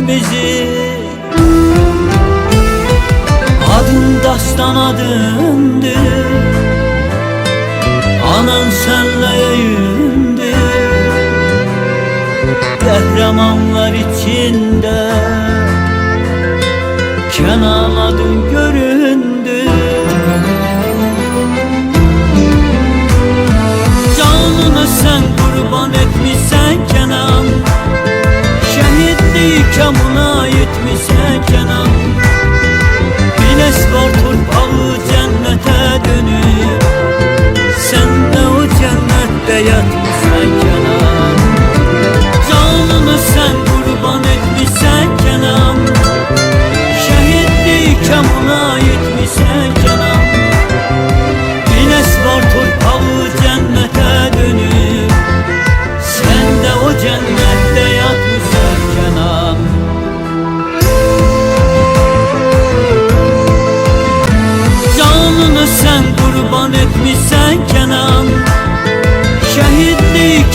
kalbimizi Adın dastan adındır Anan senle yayındır Kahramanlar içinde cennette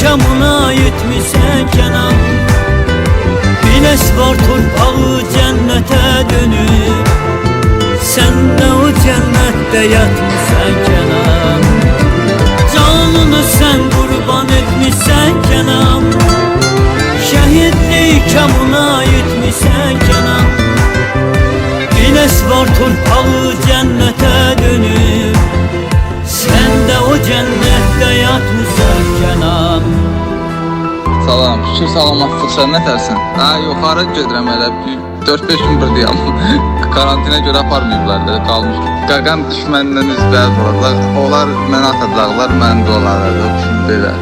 Kamuna yetmişsen Kenan. Biles var torpağı cennete dönüp Sen de o cennette yatmışsan Kenan. Canını sen kurban etmişsen Kenan. Şehitliği kamuna yetmişsen Kenan. Biles var torpağı cennete dönüp Salam, şükür salamatlıq, sən nə tərsən? Hə, yuxarı gedirəm elə, 4-5 gün buradayam. Karantinə görə aparmayıblar, belə qalmış. Qaqam düşməndən üzbəyiz olacaq. Onlar mənə atacaqlar, mən də onlara da belə.